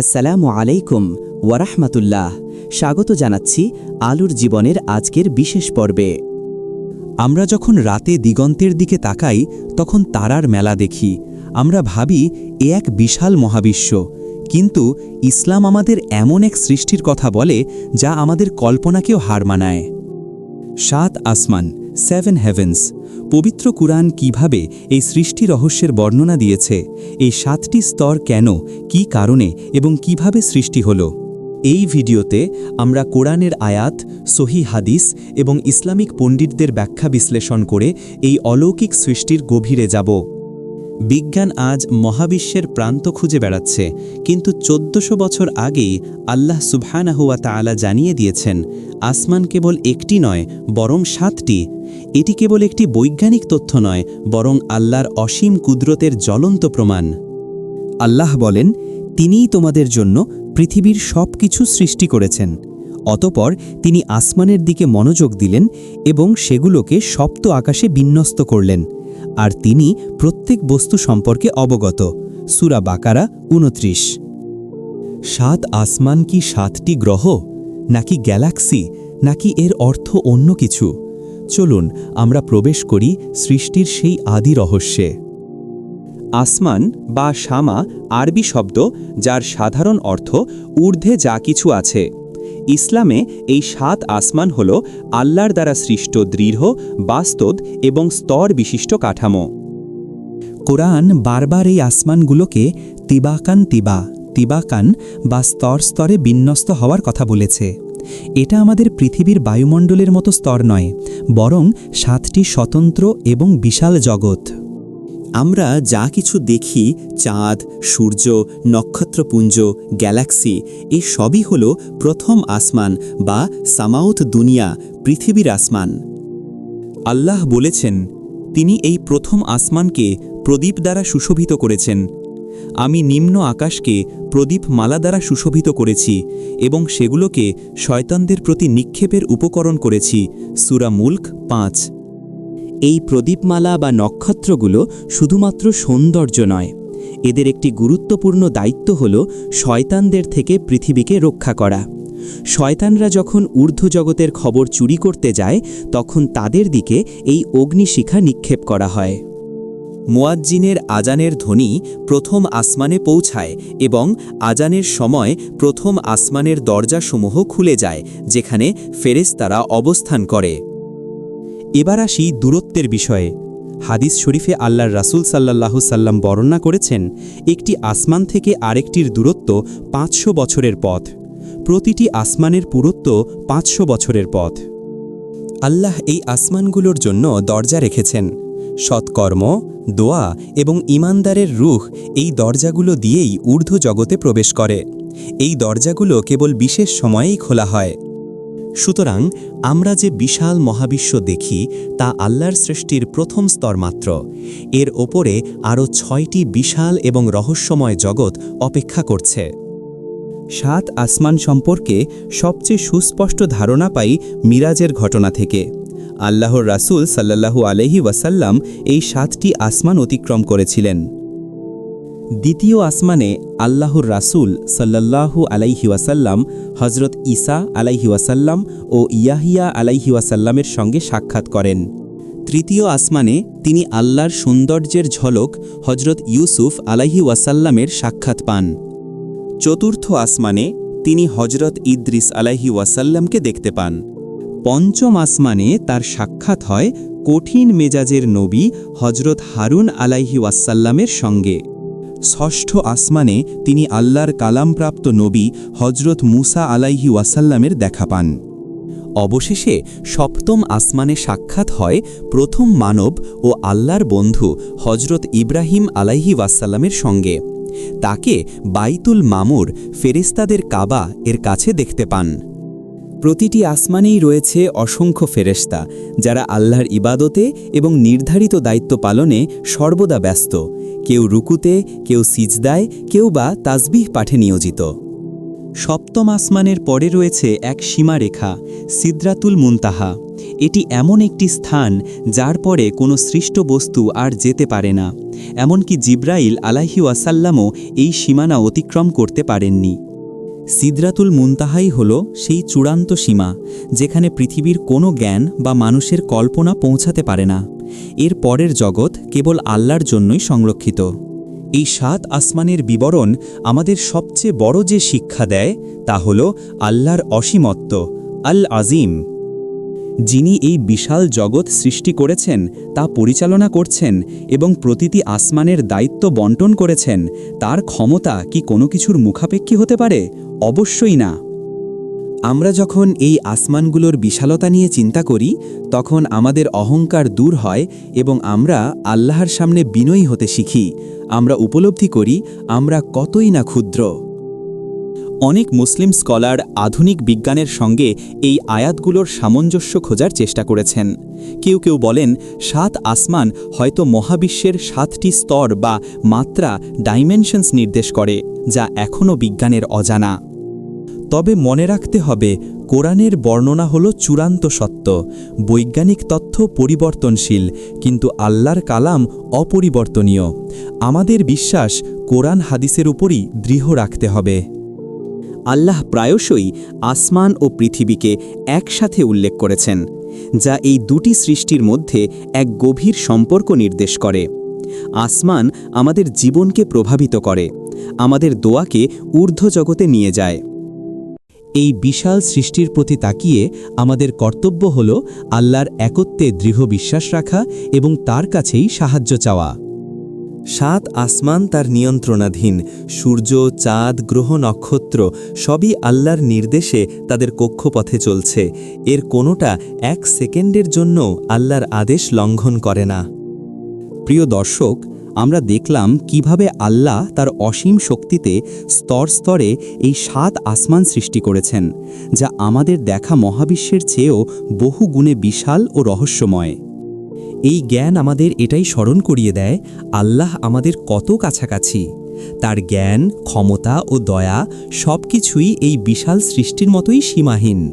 আসসালামু আলাইকুম ওয়ারাহমাতুল্লাহ স্বাগত জানাচ্ছি আলুর জীবনের আজকের বিশেষ পর্বে। আমরা যখন রাতে দিগন্তের দিকে তাকাই, তখন তারার মেলা দেখি। আমরা ভাবি, এ এক বিশাল মহাবিশ্ব। কিন্তু ইসলাম আমাদের এমন এক সৃষ্টির কথা বলে, যা আমাদের কল্পনাকেও হার মানায়। সাত আসমান সেভেন হেভেন্স পবিত্র কুরআন কীভাবে এই সৃষ্টি রহস্যের বর্ণনা দিয়েছে, এই সাতটি স্তর কেন, কি কারণে এবং কীভাবে সৃষ্টি হলো? এই ভিডিওতে আমরা কোরআনের আয়াত, সহি হাদিস এবং ইসলামিক পণ্ডিতদের ব্যাখ্যা বিশ্লেষণ করে এই অলৌকিক সৃষ্টির গভীরে যাব। বিজ্ঞান আজ মহাবিশ্বের প্রান্ত খুঁজে বেড়াচ্ছে, কিন্তু চোদ্দশো বছর আগেই আল্লাহ সুবহানাহুয়া তাআলা জানিয়ে দিয়েছেন, আসমান কেবল একটি নয়, বরং সাতটি। এটি কেবল একটি বৈজ্ঞানিক তথ্য নয়, বরং আল্লাহর অসীম কুদরতের জ্বলন্ত প্রমাণ। আল্লাহ বলেন, তিনিই তোমাদের জন্য পৃথিবীর সব কিছু সৃষ্টি করেছেন। অতপর তিনি আসমানের দিকে মনোযোগ দিলেন এবং সেগুলোকে সপ্ত আকাশে বিন্যস্ত করলেন। আর তিনি প্রত্যেক বস্তু সম্পর্কে অবগত। সুরা বাকারা উনত্রিশ সাত আসমান কি সাতটি গ্রহ? নাকি গ্যালাক্সি? নাকি এর অর্থ অন্য কিছু? চলুন, আমরা প্রবেশ করি সৃষ্টির সেই আদি রহস্যে। আসমান বা শামা আরবি শব্দ, যার সাধারণ অর্থ ঊর্ধ্বে যা কিছু আছে। ইসলামে এই সাত আসমান হল আল্লাহর দ্বারা সৃষ্ট দৃঢ়, বাস্তব এবং স্তর বিশিষ্ট কাঠামো। কোরআন বারবার এই আসমানগুলোকে তিবাকান তিবা, তিবাকান বা স্তর স্তরে বিন্যস্ত হওয়ার কথা বলেছে। এটা আমাদের পৃথিবীর বায়ুমণ্ডলের মতো স্তর নয়, বরং সাতটি স্বতন্ত্র এবং বিশাল জগৎ। আমরা যা কিছু দেখি, চাঁদ, সূর্য, নক্ষত্রপুঞ্জ, গ্যালাক্সি এই সবই হল প্রথম আসমান বা সামাউথ দুনিয়া, পৃথিবীর আসমান। আল্লাহ বলেছেন, তিনি এই প্রথম আসমানকে প্রদীপ দ্বারা সুশোভিত করেছেন। আমি নিম্ন আকাশকে প্রদীপ মালা দ্বারা সুশোভিত করেছি এবং সেগুলোকে শয়তানদের প্রতি নিক্ষেপের উপকরণ করেছি। সুরা মুল্ক পাঁচ। এই প্রদীপমালা বা নক্ষত্রগুলো শুধুমাত্র সৌন্দর্য নয়। এদের একটি গুরুত্বপূর্ণ দায়িত্ব হল শয়তানদের থেকে পৃথিবীকে রক্ষা করা। শয়তানরা যখন ঊর্ধ্ব জগতের খবর চুরি করতে যায়, তখন তাদের দিকে এই অগ্নিশিখা নিক্ষেপ করা হয়। মোয়াজ্জিনের আজানের ধ্বনি প্রথম আসমানে পৌঁছায় এবং আজানের সময় প্রথম আসমানের দরজাসমূহ খুলে যায়, যেখানে ফেরেশতারা অবস্থান করে। এবার আসি দূরত্বের বিষয়ে। হাদিস শরীফে আল্লাহর রাসূল সাল্লাল্লাহু সাল্লাম বর্ণনা করেছেন, একটি আসমান থেকে আরেকটির দূরত্ব পাঁচশো বছরের পথ। প্রতিটি আসমানের পুরত্ব পাঁচশো বছরের পথ। আল্লাহ এই আসমানগুলোর জন্য দরজা রেখেছেন। সৎকর্ম, দোয়া এবং ইমানদারের রুখ এই দরজাগুলো দিয়েই ঊর্ধ্ব জগতে প্রবেশ করে। এই দরজাগুলো কেবল বিশেষ সময়েই খোলা হয়। সুতরাং আমরা যে বিশাল মহাবিশ্ব দেখি, তা আল্লাহর সৃষ্টির প্রথম স্তর মাত্র। এর ওপরে আরও ছয়টি বিশাল এবং রহস্যময় জগৎ অপেক্ষা করছে। সাত আসমান সম্পর্কে সবচেয়ে সুস্পষ্ট ধারণা পাই মিরাজের ঘটনা থেকে। আল্লাহর রাসূল সাল্লাল্লাহু আলহি ওয়াসাল্লাম এই সাতটি আসমান অতিক্রম করেছিলেন। দ্বিতীয় আসমানে আল্লাহর রাসূল সাল্লাল্লাহু আলাইহি ওয়াসাল্লাম হজরত ঈসা আলাইহি ওয়াসাল্লাম ও ইয়াহিয়া আলাইহি ওয়াসাল্লামের সঙ্গে সাক্ষাৎ করেন। তৃতীয় আসমানে তিনি আল্লাহর সৌন্দর্যের ঝলক হজরত ইউসুফ আলাইহি ওয়াসাল্লামের সাক্ষাৎ পান। চতুর্থ আসমানে তিনি হজরত ইদ্রিস আলাইহি ওয়াসাল্লামকে দেখতে পান। পঞ্চম আসমানে তার সাক্ষাৎ হয় কঠিন মেজাজের নবী হজরত হারুন আলাইহি ওয়াসাল্লামের সঙ্গে। ষষ্ঠ আসমানে তিনি আল্লাহর কালামপ্রাপ্ত নবী হজরত মুসা আলাইহি ওয়াসাল্লামের দেখা পান। অবশেষে সপ্তম আসমানে সাক্ষাৎ হয় প্রথম মানব ও আল্লাহর বন্ধু হজরত ইব্রাহিম আলাইহি ওয়াসাল্লামের সঙ্গে। তাকে বাইতুল মামুর ফেরেস্তাদের কাবা এর কাছে দেখতে পান। প্রতিটি আসমানেই রয়েছে অসংখ্য ফেরেশতা, যারা আল্লাহর ইবাদতে এবং নির্ধারিত দায়িত্ব পালনে সর্বদা ব্যস্ত। কেউ রুকুতে, কেউ সিজদায়, কেউ বা তাসবিহ পাঠে নিয়োজিত। সপ্তম আসমানের পরে রয়েছে এক সীমারেখা, সিদ্রাতুল মুনতাহা। এটি এমন একটি স্থান যার পরে কোনো সৃষ্ট বস্তু আর যেতে পারে না। এমনকি জিব্রাইল আলাহি ওয়াসাল্লামও এই সীমানা অতিক্রম করতে পারেননি। সিদরাতুল মুনতাহাই হল সেই চূড়ান্ত সীমা, যেখানে পৃথিবীর কোনো জ্ঞান বা মানুষের কল্পনা পৌঁছাতে পারে না। এর পরের জগৎ কেবল আল্লাহর জন্যই সংরক্ষিত। এই সাত আসমানের বিবরণ আমাদের সবচেয়ে বড় যে শিক্ষা দেয়, তা হল আল্লাহর অসীমত্ব আল আজিম যিনি এই বিশাল জগৎ সৃষ্টি করেছেন, তা পরিচালনা করছেন এবং প্রতিটি আসমানের দায়িত্ব বন্টন করেছেন, তার ক্ষমতা কি কোনো কিছুর মুখাপেক্ষী হতে পারে? অবশ্যই না। আমরা যখন এই আসমানগুলোর বিশালতা নিয়ে চিন্তা করি, তখন আমাদের অহংকার দূর হয় এবং আমরা আল্লাহর সামনে বিনয়ী হতে শিখি। আমরা উপলব্ধি করি, আমরা কতই না ক্ষুদ্র। অনেক মুসলিম স্কলার আধুনিক বিজ্ঞানের সঙ্গে এই আয়াতগুলোর সামঞ্জস্য খোঁজার চেষ্টা করেছেন। কেউ কেউ বলেন, সাত আসমান হয়তো মহাবিশ্বের সাতটি স্তর বা মাত্রা ডাইমেনশনস নির্দেশ করে, যা এখনও বিজ্ঞানের অজানা। তবে মনে রাখতে হবে, কোরআনের বর্ণনা হল চূড়ান্ত সত্য। বৈজ্ঞানিক তথ্য পরিবর্তনশীল, কিন্তু আল্লাহর কালাম অপরিবর্তনীয়। আমাদের বিশ্বাস কোরআন হাদিসের উপরই দৃঢ় রাখতে হবে। আল্লাহ প্রায়শই আসমান ও পৃথিবীকে একসাথে উল্লেখ করেছেন, যা এই দুটি সৃষ্টির মধ্যে এক গভীর সম্পর্ক নির্দেশ করে। আসমান আমাদের জীবনকে প্রভাবিত করে, আমাদের দোয়াকে ঊর্ধ্ব জগতে নিয়ে যায়। এই বিশাল সৃষ্টির প্রতি তাকিয়ে আমাদের কর্তব্য হল আল্লাহর একত্বে দৃঢ় বিশ্বাস রাখা এবং তার কাছেই সাহায্য চাওয়া। সাত আসমান তার নিয়ন্ত্রণাধীন, সূর্য, চাঁদ, গ্রহ, নক্ষত্র, সবই আল্লাহর নির্দেশে তাদের কক্ষপথে চলছে। এর কোনোটা এক সেকেন্ডের জন্য আল্লাহর আদেশ লঙ্ঘন করে না। প্রিয় দর্শক, আমরা দেখলাম কীভাবে আল্লাহ তার অসীম শক্তিতে স্তর স্তরে এই সাত আসমান সৃষ্টি করেছেন, যা আমাদের দেখা মহাবিশ্বের চেয়েও বহু গুণে বিশাল ও রহস্যময়। এই জ্ঞান আমাদের এটাই স্মরণ করিয়ে দেয়, আল্লাহ আমাদের কত কাছাকাছি। তার জ্ঞান, ক্ষমতা ও দয়া সব কিছুই এই বিশাল সৃষ্টির মতোই সীমাহীন।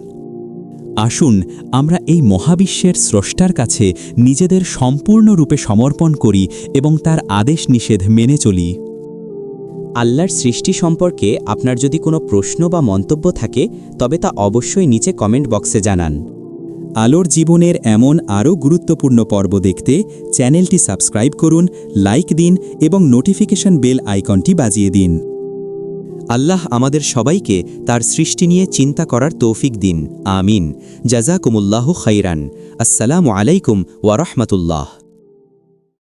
আসুন, আমরা এই মহাবিশ্বের স্রষ্টার কাছে নিজেদের সম্পূর্ণরূপে সমর্পণ করি এবং তার আদেশ নিষেধ মেনে চলি। আল্লাহর সৃষ্টি সম্পর্কে আপনার যদি কোনো প্রশ্ন বা মন্তব্য থাকে, তবে তা অবশ্যই নিচে কমেন্ট বক্সে জানান। আলোর জীবনের এমন আরও গুরুত্বপূর্ণ পর্ব দেখতে চ্যানেলটি সাবস্ক্রাইব করুন, লাইক দিন এবং নোটিফিকেশন বেল আইকনটি বাজিয়ে দিন। আল্লাহ আমাদের সবাইকে তার সৃষ্টি নিয়ে চিন্তা করার তৌফিক দিন। আমিন। জাজাকুমুল্লাহ খাইরান। আসসালামু আলাইকুম ওয়ারহমতুল্লাহ